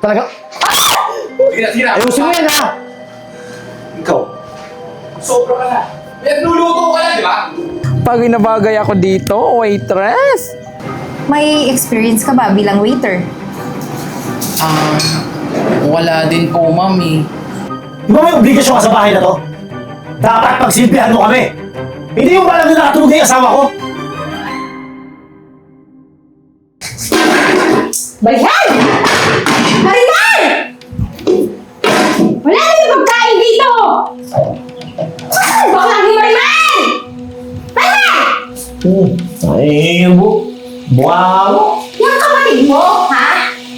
Talaga? Sige na, sige na. Ayusin mo yan ha! Ikaw. Sobra ka na. Nagluluto ka na, di ba? Pag inabagay ako dito, waitress. May experience ka ba bilang waiter? Ah, wala din po, mami. Di ba may obligasyon ka sa bahay na to? Dapat pagsilbihan mo kami! Hindi yung parang na nakatulog na yung asawa ko! Mo! Yung kapatid mo, ha?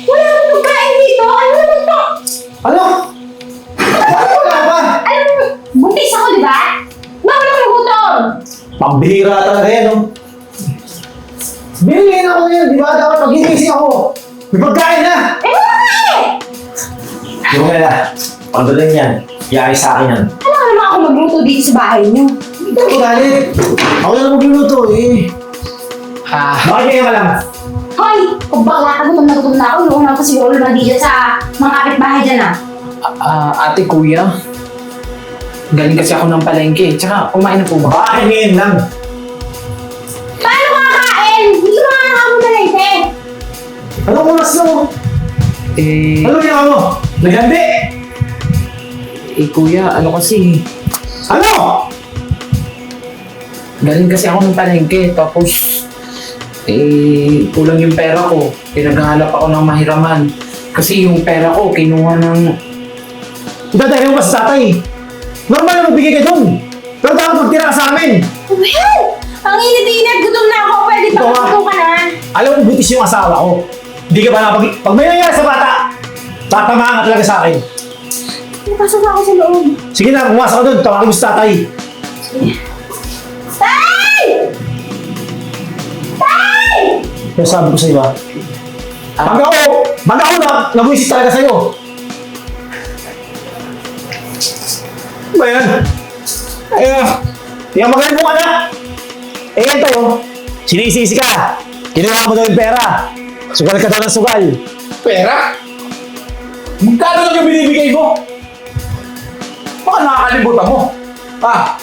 Wala na pagkain dito! Ano naman to? Ano? Bakit wala ba? Alam mo, buntis ako, di ba? Bawal ako nagutom! Pambihira talaga yan, no? Binili na ako ngayon, di ba? Dapat magigising ako! May pagkain na! Eh, wala ka eh! Yung nga, pagdating yan, iayos sa akin yan. Ano ka naman ako magluto dito sa bahay niyo? Hindi ko galit. Ako na lang magluluto, eh. Ah, Bakit ngayon ka lang? Hoy! Kung bakla ka, gutom na gutom na ako. Inuuna ko siguro naman dito sa mga kapitbahay dyan, ah. ah, ate kuya. Galing kasi ako ng palengke. Tsaka, kumain na po ba? Bakit ngayon lang? Paano kakain? Hindi ko makakakain na lang, eh. Anong oras na mo? Eh, Ano ginawa mo? Nagandi? eh kuya, ano kasi, Ano? galing kasi ako ng palengke. Tapos, eh, kulang yung pera ko. Pinaghahanap ako ng mahiraman. Kasi yung pera ko, kinuha ng... Dadali mo ba sa tatay? Normal na magbigay ka dun. Pero dapat magtira ka sa amin. Well, ang init-init, gutom na ako. Pwede Ito, pa ka na. Alam mo, butis yung asawa ko. Hindi ka ba napag... Pag may nangyari sa bata, tatamaan ka talaga sa akin. Napasok na ako sa loob. Sige na, pumasok ka dun. Tawagin mo sa tatay. Tay! Pero sabi ko sa iyo, ah. Pag ako, pag ako na, nabuisit talaga sa'yo. Ano ba yan? Tingnan magaling mo ka na. Eh yan tayo. Sinisisi ka. Kinuha mo daw yung pera. Sugal ka daw ng sugal. Pera? Magkano lang yung binibigay mo? Baka nakakalimutan mo. Ah,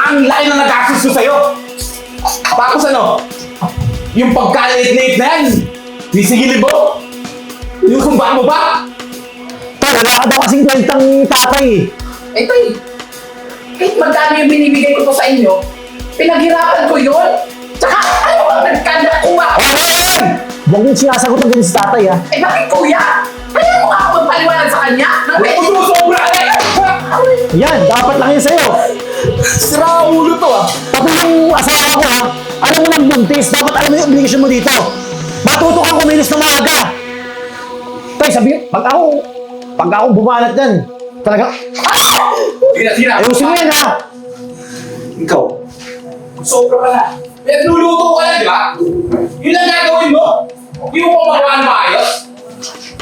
ang laki na nagastos ko sa'yo. Tapos ano? Yung pagkalit-late na yan, nisigilin mo? Yung kumba mo ba? Tay, wala ka daw kasing kwentang tatay eh. Ito eh. Kahit magkano yung binibigay ko po sa inyo, pinaghirapan ko yun. Tsaka, ano ba nagkanakuha? Oh, ano yan? Huwag yung sinasagot ng ganyan sa tatay ah. Eh bakit kuya? Kaya mo nga ako magpaliwanag sa kanya? Na Huwag mo sumusobra ka eh! Yan, dapat lang yan sa'yo. Sira ulo to ah! Pati yung asawa ko ha, alam mo nang buntis, dapat alam mo yung obligation mo dito. Matuto kang kumilos na maaga. Tay, sabi ko, pag ako, pag ako bumalat yan, talaga, Sige na, sige na! ayusin mo yan ha. Ikaw, sobra ka na. Nagluluto ka na, di ba? Yun ang gagawin mo. Hindi mo pa magawa ng maayos.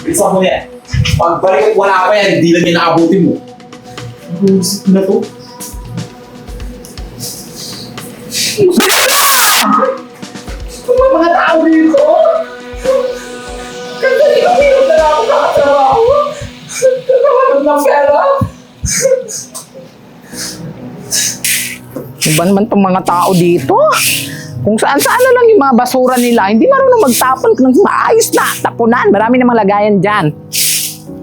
Bisa mo yan. Pagbalik at wala pa yan, hindi lang yan nakabuti mo. Bullshit na to. Mga mga tao dito. Kasi hindi kami yung na ako kakasama ko. Kakahanap ng pera. Iba naman tong mga tao dito. Kung saan saan na lang yung mga basura nila, hindi marunong magtapon ng maayos na tapunan. Marami namang lagayan dyan.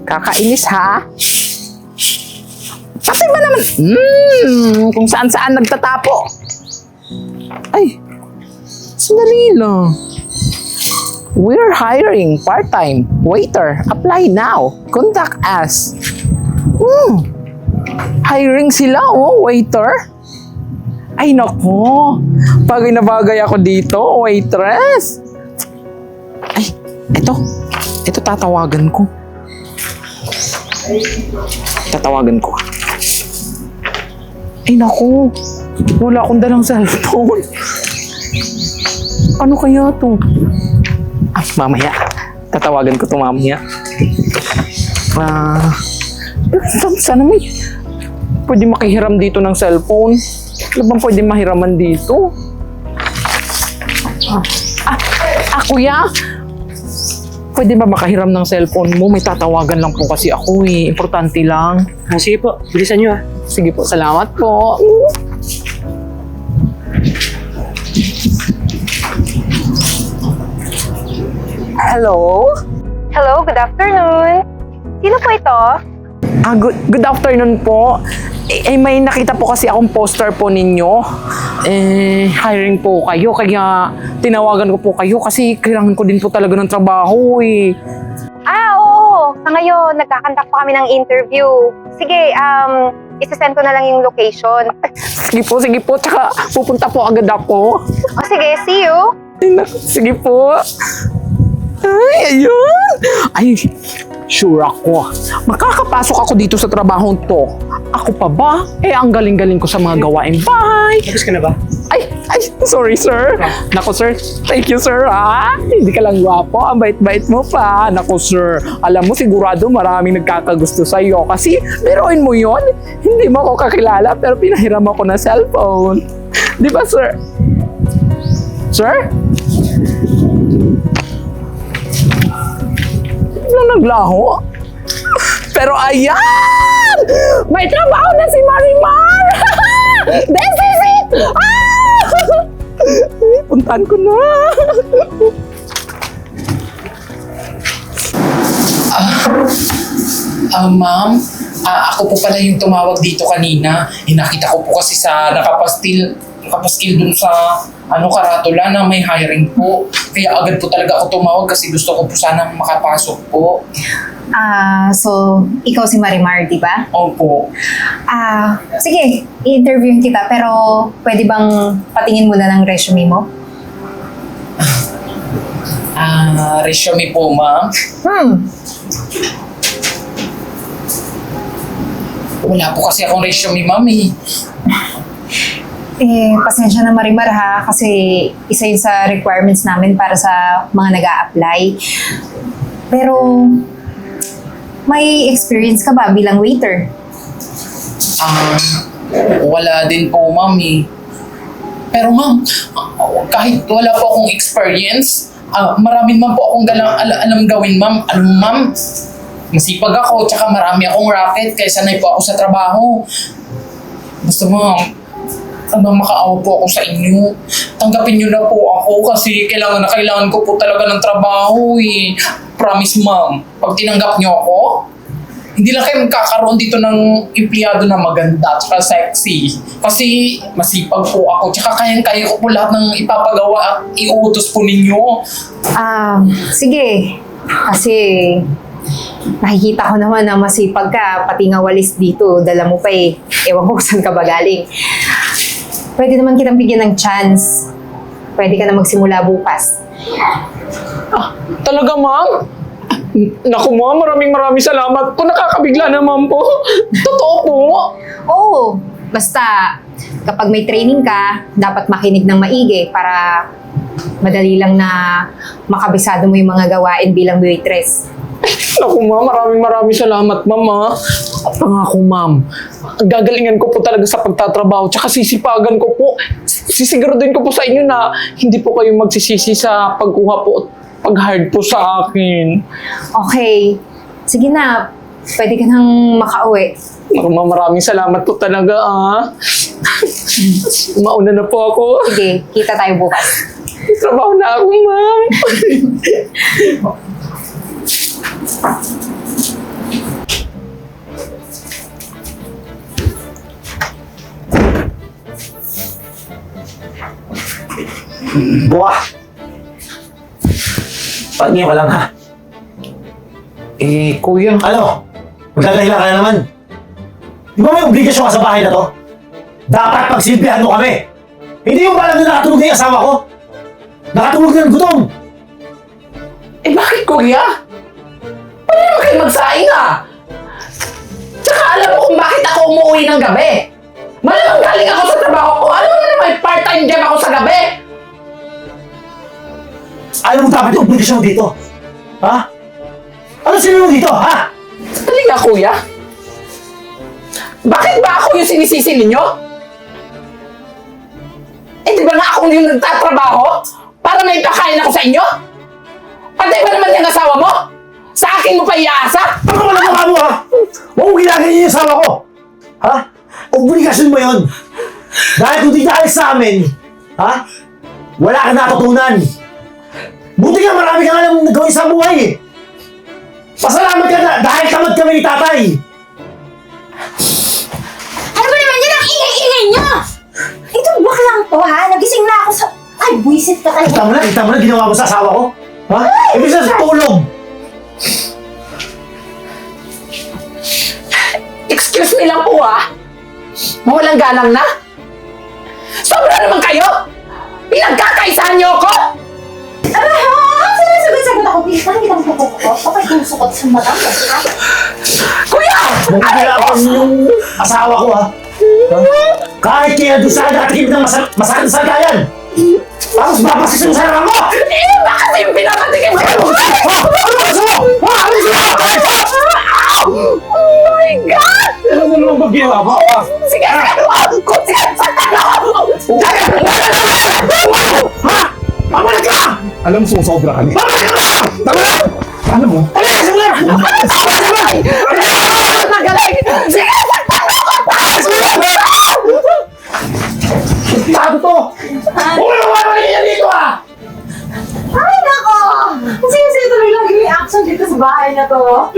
Kakainis ha? Pati ba naman, hmm, kung saan saan nagtatapo. Ay, sandali lang. We're hiring part-time waiter. Apply now. Contact us. Hmm. Hiring sila, oh, waiter. Ay, nako. Pag inabagay ako dito, waitress. Ay, eto. Ito tatawagan ko. Tatawagan ko. Ay, naku. Wala akong dalang cellphone. Ano kaya to? Ah, mamaya. Tatawagan ko to mamaya. Ah, uh, sana may pwede makihiram dito ng cellphone. Ano bang pwede mahiraman dito? Ah, ah, ah kuya? pwede ba makahiram ng cellphone mo? May tatawagan lang po kasi ako eh. Importante lang. Ah, sige po, bilisan nyo ah. Sige po, salamat po. Hello? Hello, good afternoon. Sino po ito? Ah, good, good afternoon po. Eh, eh, may nakita po kasi akong poster po ninyo. Eh, hiring po kayo. Kaya tinawagan ko po kayo kasi kailangan ko din po talaga ng trabaho eh. Ah, oo. Sa ngayon, nagkakandak pa kami ng interview. Sige, um, isasend ko na lang yung location. Sige po, sige po. Tsaka pupunta po agad ako. O sige, see you. Ay, naku, sige po. Ay, ayun. Ay, sure ako. Makakapasok ako dito sa trabaho to. Ako pa ba? Eh, ang galing-galing ko sa mga gawaing bahay. Tapos ka na ba? Ay, ay, sorry sir. Nako sir, thank you sir ha. Hindi ka lang gwapo, ang bait-bait mo pa. Nako sir, alam mo sigurado maraming nagkakagusto sa iyo kasi biruin mo yon. Hindi mo ako kakilala pero pinahiram ako ng cellphone. Di ba sir? Sir? Naglaho? Pero ayan! May trabaho na si Marimar! This is it! Ah! Puntahan ko na. Ah, ma'am, ah, ako po pala yung tumawag dito kanina. Hinakita ko po kasi sa nakapastil, nakapaskil dun sa ano karatula na may hiring po. Kaya agad po talaga ako tumawag kasi gusto ko po sana makapasok po. Ah, so, ikaw si Marimar, di ba? Opo. Ah, sige, i-interviewin kita pero pwede bang patingin muna ng resume mo? Ah, resume po, ma'am. Hmm, Wala po kasi akong resume, ma'am eh. Eh, pasensya na Marimar ha, kasi isa yun sa requirements namin para sa mga nag apply Pero, may experience ka ba bilang waiter? Ah, wala din po, ma'am eh. Pero ma'am, kahit wala po akong experience, ah, marami man po akong galang, al- alam gawin, ma'am. Alam mo, ma'am, masipag ako, tsaka marami akong racket, kaya sanay po ako sa trabaho. Basta ma'am, hanggang makaawa ako sa inyo. Tanggapin niyo na po ako kasi kailangan na kailangan ko po talaga ng trabaho eh. Promise ma'am, pag tinanggap niyo ako, hindi lang kayo magkakaroon dito ng empleyado na maganda at sexy. Kasi masipag po ako. Tsaka kayang-kaya ko po lahat ng ipapagawa at iuutos po ninyo. Ah, sige. Kasi nakikita ko naman na masipag ka, pati nga walis dito, dala mo pa eh. Ewan ko kung saan ka ba galing. Pwede naman kitang bigyan ng chance. Pwede ka na magsimula bukas. Talaga, ma'am? Naku, ma'am, maraming maraming salamat po. Nakakabigla naman po. Totoo po. Oo, basta kapag may training ka, dapat makinig ng maigi para madali lang na makabisado mo yung mga gawain bilang waitress. Naku, ma'am, maraming maraming salamat, ma'am, ha. Pangako, ma'am, ang gagalingan ko po talaga sa pagtatrabaho, tsaka sisipagan ko po. Sisiguraduhin ko po sa inyo na hindi po kayo magsisisi sa pagkuha po at pag-hard po sa akin. Okay, sige na, pwede ka nang makauwi. Naku, ma'am, maraming salamat po talaga, ha. Mauna na po ako. Sige, kita tayo bukas. Trabaho na ako, ma'am. Ba't ngayon ka lang ha? Eh, kuya. Ano? Magdadahilan ka na naman. Di ba may obligasyon ka sa bahay na to? Dapat pagsilbihan mo kami! Hindi yung parang na nakatulog na yung asawa ko! Nakatulog na ng gutom! Eh, bakit kuya? Pwede naman kayo magsaing ah! Tsaka alam mo kung bakit ako umuwi ng gabi. Malamang galing ako sa trabaho ko. Alam mo na may part-time job ako sa gabi. Alam mo dapat yung obligasyon mo dito? Ha? Ano sinabi mo dito, ha? Sandali nga kuya. Bakit ba ako yung sinisisi ninyo? Eh di ba nga ako yung nagtatrabaho? Para may pakain ako sa inyo? Pati ba naman yung asawa mo? Sa akin mo pa iasa? Ano ka lang mo ha? Huwag mo ginaganyan yung asawa ko. Ha? Obligasyon mo yun. Dahil kung di dahil sa amin, ha? Wala ka natutunan. Buti nga marami kang alam gawin sa buhay eh. Pasalamat ka na dahil tamad kami ni tatay. Ano ba naman yan ang ingay-ingay niyo? Itong baklang to ha, nagising na ako sa... Ay, buisit ka Kita talaga. mo na, kita mo na ginawa mo sa asawa ko. Ha? Ibig sa tulog. Excuse me lang po ah. Mawalang galang na. Sobra naman kayo! Pinagkakaisahan niyo ako! Ano ha? Sinasagot-sagot ako. Please, parang kitang pupok ko. Kapag tusukot sa mata ko. ha? Kuya! Nangyayapon yung asawa ko ha. ha? Kahit kaya doon sa nakatikip ng masa masakit na sagayan. Tapos babasis yung sarang mo! Eh, bakit yung pinapatikim ko? Ano gusto mo? Ano gusto mo? Oh my God! Ano mo naman ba ginawa mo? Sige, sige! Kung sige, saktan ako! Ha? Pabalik ka! Alam mo, susobra ka niya. Pabalik ka! Tama na! Ano mo? Pabalik ka na! Magaling! Sige, saktan ako! Tago to! Huwag mo naman yan dito ha! Ay, nako! Kasi kasi tuloy lang yung action dito sa bahay na to.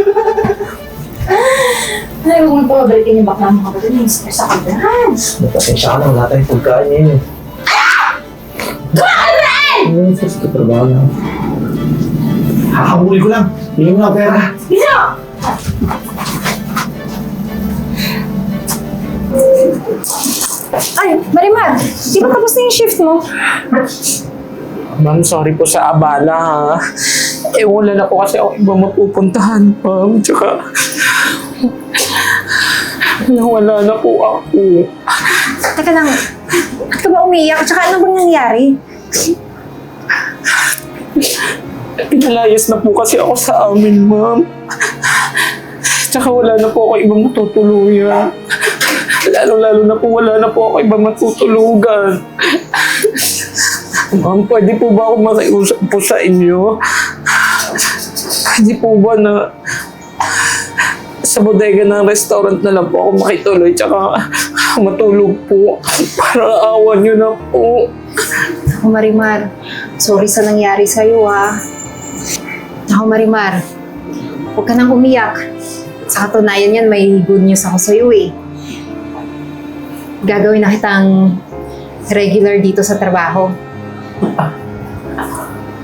Ay, huwag mo pabalikin yung bakla mo kapatid. Yung stress ako dyan. Pasensya ka na, wala tayong pagkain ngayon. Ano sa sa trabaho lang? Hahabuli ko lang. Hindi mo na pera. Bisa! Ay, Marimar, di ba tapos na yung shift mo? Ma'am, sorry po sa abala ha. Eh, wala na po kasi ako iba mapupuntahan, ma'am. Tsaka, nawala na po ako. Teka lang, ba't ka ba umiyak? Tsaka ano bang nangyari? Pinalayas na po kasi ako sa amin, ma'am. Tsaka wala na po ako ibang matutuluyan. Lalo-lalo na po wala na po ako ibang matutulugan. Ma'am, pwede po ba ako makiusap po sa inyo? Pwede po ba na sa bodega ng restaurant na lang po ako makituloy tsaka matulog po para awan nyo na po. Ako, Marimar, sorry sa nangyari sa'yo, ha? Ako, Marimar, huwag ka nang umiyak. Sa katunayan yan, may good news ako sa'yo, eh. Gagawin na kitang regular dito sa trabaho.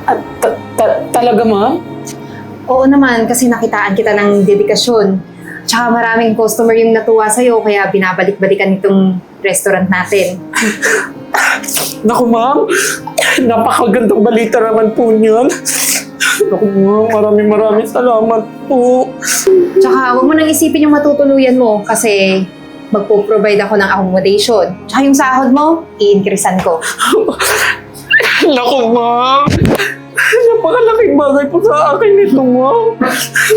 At ta- ta- talaga ma'am? Oo naman, kasi nakitaan kita ng dedikasyon. Tsaka maraming customer yung natuwa sa'yo, kaya binabalik-balikan itong restaurant natin. Naku ma'am, napakagandang balita naman po niyan. Naku ma'am, maraming maraming salamat po. Tsaka huwag mo nang isipin yung matutuluyan mo kasi magpo-provide ako ng accommodation. Tsaka yung sahod mo, i-increasean ko. Naku ma'am, napakalaking bagay po sa akin nito ma'am.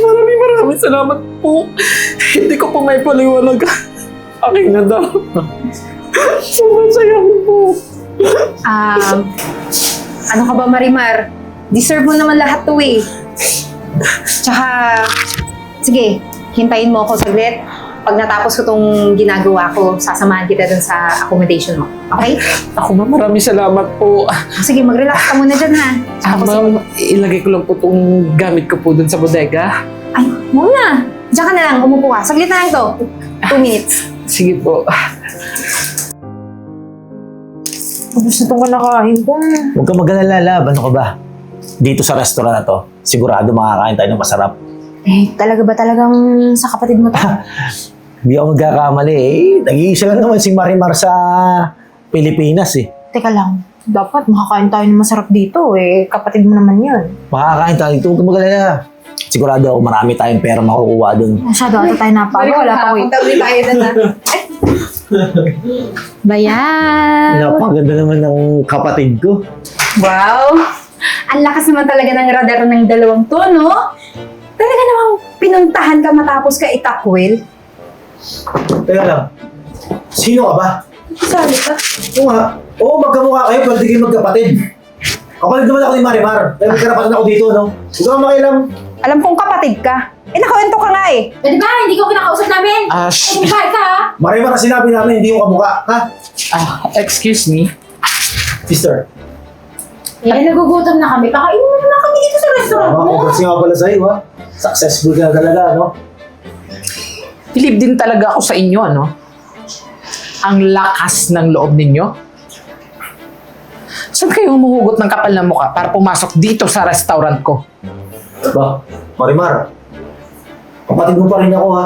Maraming maraming salamat po. Hindi ko po may paliwanag. Aking na daw. Sobrang saya ko po. Um, ano ka ba, Marimar? Deserve mo naman lahat to eh. Tsaka, sige, hintayin mo ako saglit. Pag natapos ko tong ginagawa ko, sasamahan kita dun sa accommodation mo. Okay? Ako ma'am, maraming salamat po. Sige, mag-relax ka muna dyan ha. Ah, Tapos, ma'am, ilagay ko lang po itong gamit ko po dun sa bodega. ay, muna. Diyan ka na lang, umupo ka. Saglit na lang to. Two minutes. Sige po. Tapos na itong kanakain ko. Huwag ka mag-alala, lab. Ano ka ba? Dito sa restaurant na to, sigurado makakain tayo ng masarap. Eh, talaga ba talagang sa kapatid mo to? Hindi ako magkakamali eh. Nag-iisa lang naman si Marimar sa Pilipinas eh. Teka lang, dapat makakain tayo ng masarap dito eh. Kapatid mo naman yun. Makakain tayo dito. Huwag ka mag-alala. Sigurado ako marami tayong pera makukuha dun. Masyado ata tayo napagod. Wala pa wait. Punta ulit tayo doon ha. Bayan! Napakaganda naman ng kapatid ko. Wow! Ang lakas naman talaga ng radar ng dalawang to, no? Talaga namang pinuntahan ka matapos ka itakwil. Teka lang. Sino ka ba? Sabi ka? Oo nga. Oo, magkamukha kayo, di kayo magkapatid. Kapalit naman ako ni Marimar. Kaya may karapatan ako dito, no? Huwag ka makialam. Alam kong kapatid ka. Eh, nakawento ka nga eh. Pwede ba? Hindi ko kinakausap namin. Ah, sh- ka ha? Marimar ang sinabi namin, hindi yung kamukha. Ha? ah, excuse me. Sister, Eh, nagugutom na kami. Pakainin mo naman kami dito sa restaurant tama mo. congrats nga pala sa'yo, ha? Successful ka na talaga, no? Believe din talaga ako sa inyo, ano? Ang lakas ng loob ninyo. Saan kayo humuhugot ng kapal na mukha para pumasok dito sa restaurant ko? Ba, Marimar, kapatid mo pa rin ako, ha?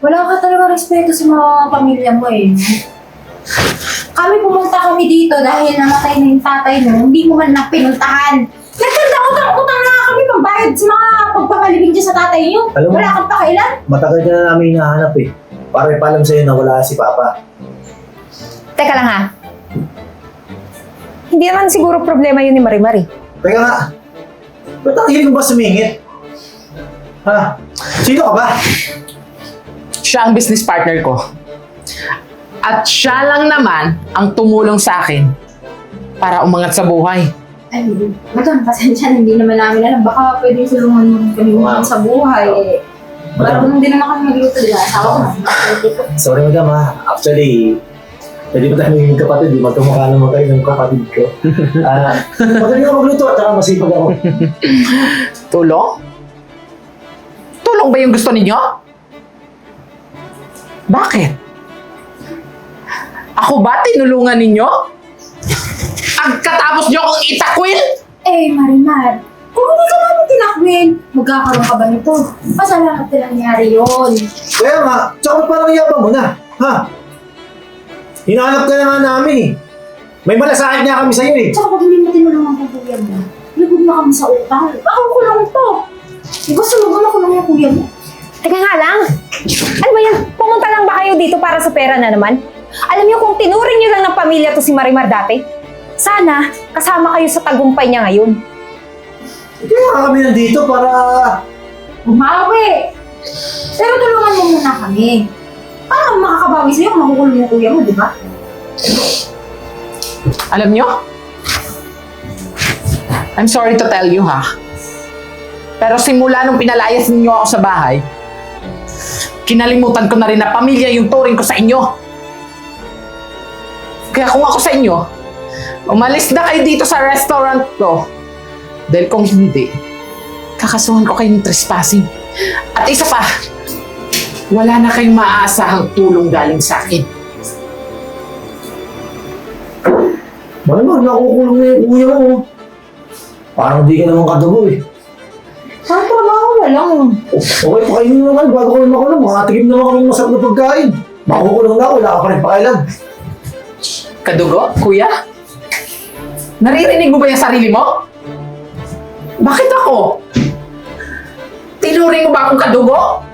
Wala ka talaga respeto sa mga pamilya mo eh. Kami pumunta kami dito dahil namatay na yung tatay mo, hindi mo man lang pinuntahan. Nagkanda utang-utang na kami pambayad sa mga pagpapalibing dyan sa tatay niyo. Alam mo- Wala kang pakailan. Matagal ka na namin hinahanap, eh. Para ipalam sa'yo na wala si Papa. Teka lang ha. Hindi naman siguro problema yun ni Marimar eh. Teka nga, ba't ang hiling mo ba sumingit? Ha? Sino ka ba? Siya ang business partner ko. At siya lang naman ang tumulong sa akin para umangat sa buhay. Ay, madam, pasensya na, hindi naman namin alam. Baka pwede tulungan mo kami Wow. sa buhay. Eh. Marunong din naman kami magluto, di ba? Asawa ko na. Sorry, madam, ha? Actually, pwede ba tayo maging kapatid? Di magkamukha naman kayo ng kapatid ko. Ah, magaling ako magluto at saka masipag ako. Tulong? Tulong ba yung gusto ninyo? Bakit? Ako ba tinulungan ninyo? Ang katapos nyo akong itakwil? Eh, Marimar, kung hindi ka namin tinakwin, magkakaroon ka ba nito? Pasalamat na nangyari yun. Kaya nga, tsaka parang yabang mo na. Ha? Hinahanap ka na nga namin eh. May malasakit nga kami sa'yo eh. Tsaka pag hindi mo tinulungan ang kuya mo, lubog na kami sa utang. Ako kulong to. Gusto mo ba makulong yung kuya mo? Teka nga lang. Ano ba yan? Pumunta lang ba kayo dito para sa pera na naman? Alam niyo kung tinuring niyo lang ng pamilya to si Marimar dati, sana kasama kayo sa tagumpay niya ngayon. Kaya nga kami nandito para... Bumawi! Pero tulungan mo muna kami. Paano makakabawi sa'yo kung makukulong yung kuya mo, di ba? Alam nyo? I'm sorry to tell you ha. Pero simula nung pinalayas ninyo ako sa bahay, kinalimutan ko na rin na pamilya yung turing ko sa inyo. Kaya kung ako sa inyo, umalis na kayo dito sa restaurant ko. Dahil kung hindi, kakasuhan ko kayo ng trespassing. At isa pa, wala na kayong maaasahang tulong galing sa akin. Malamang nakukulong na yung kuya mo. Parang di ka naman kadugo eh. Parang trabaho na lang. Okay, pakainin mo naman bago ko naman makulong. Makatikim naman kami ng masarap na pagkain. Makukulong na ako, wala ka pa rin pakailan. Kadugo, kuya? Naririnig mo ba yung sarili mo? Bakit ako? Tinuring mo ba akong kadugo?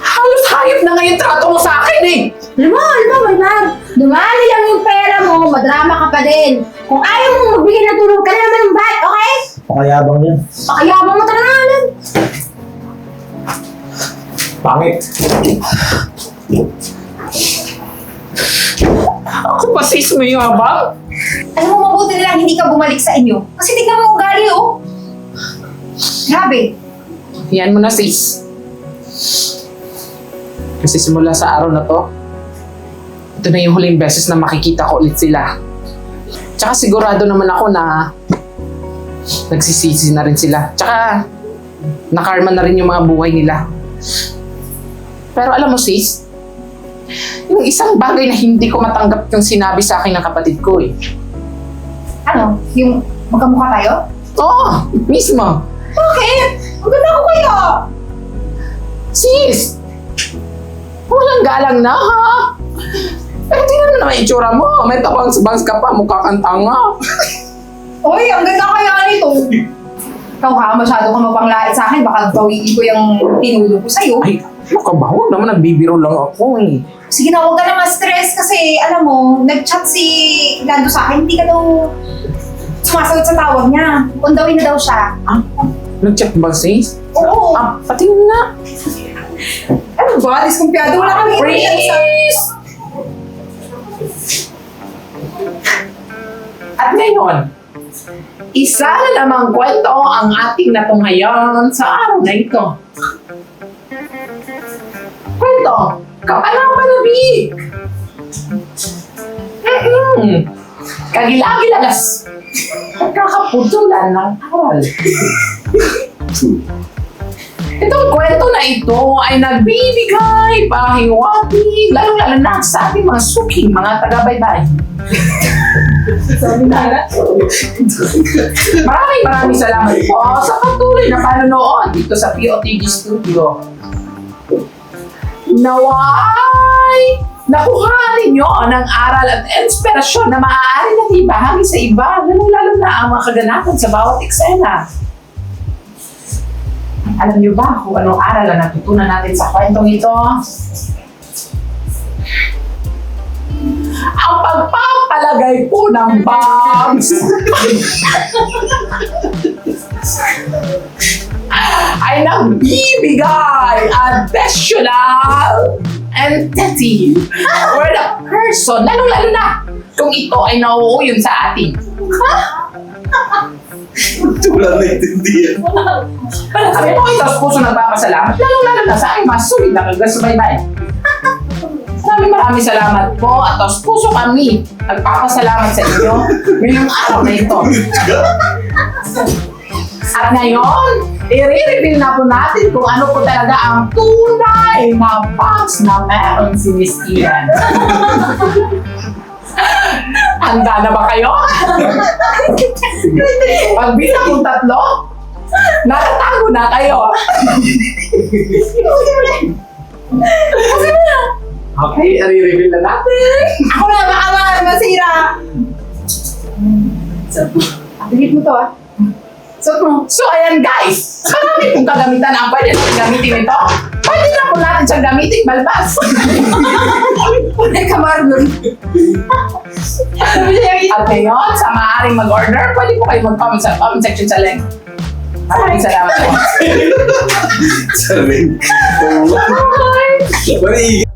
Halos hayop na ngayon trato mo sa akin eh! Alam mo, alam mo, Marimar, dumali lang yung pera mo, madrama ka pa din. Kung ayaw mo magbigay ng tulong, ka na naman ng bat, okay? Pakayabang yan. Pakayabang mo talaga lang. Pangit. Ako pa sis mo yung abang? Alam mo, mabuti na lang hindi ka bumalik sa inyo. Kasi tignan mo ang ugali, oh. Grabe. Yan mo na sis. Kasi simula sa araw na to, ito na yung huling beses na makikita ko ulit sila. Tsaka sigurado naman ako na nagsisisi na rin sila. Tsaka nakarma na rin yung mga buhay nila. Pero alam mo sis, yung isang bagay na hindi ko matanggap yung sinabi sa akin ng kapatid ko eh. Ano? Yung magkamukha tayo? Oo, mismo. Bakit? Ang ganda ko kayo. Sis! Walang galang na, ha? Eh, tingnan mo naman itsura mo. May tabangs-bangs ka pa, mukha kang tanga. Uy, ang ganda kaya nito. Ikaw ha, masyado ka mapanglait sa akin. Baka bawiin ko yung tinulong ko sa'yo. Ay, ano ka ba? Huwag naman, nagbibiro lang ako eh. Sige na, huwag ka na ma-stress kasi alam mo, nag-chat si Lando sa akin. Hindi ka daw sumasagot sa tawag niya. Undawin na daw siya. Ah, nag-chat ba sis? Oo. Ah, patingin na. Ano ba? Diskumpiyado. Wala kami Please! At ngayon, isa na namang kwento ang ating natunghayan sa araw na ito. Kwento, kapanapanabik! Mm-mm. Kagilagilagas! Kakaputulan ng aral. Itong kwento na ito ay nagbibigay pahiwati, lalo-lalo na sa ating mga suking mga taga-baybay. Sabi na Maraming maraming salamat po sa patuloy na panonood dito sa POTG Studio. Naway! Nakuha ninyo ng aral at inspirasyon na maaari natin ibahagi sa iba, lalo-lalo na ang mga kaganapan sa bawat eksena. Alam niyo ba kung anong aral ang natutunan natin sa kwentong ito? Ang pagpapalagay po ng bombs ay nagbibigay additional entity or the person, lalong-lalo na kung ito ay nauuyon sa atin. Wala na intindihan. Sabi mo, ito sa puso nagpapasalamat, lalong-lalo na sa aking mga sulit na kagasubaybay. Maraming maraming salamat po at tos puso kami nagpapasalamat sa inyo ngayong araw na ito. At ngayon, i-reveal na po natin kung ano po talaga ang tunay na box na meron si Miss Ian. Handa na ba kayo? Pag bilang kong tatlo, nakatago na kayo. Okay, i-reveal na natin. Ako na, baka ma- masira. So, Bigit mo to ah. So, so ayan guys, marami pong kagamitan ang pwede natin gamitin ito. Pwede na po natin siyang gamitin balbas. Pwede ka marunong. At ngayon, sa maaaring mag-order, pwede po kayo mag-comment sa comment section sa link. Maraming salamat po. Sabi. Bye! Mali.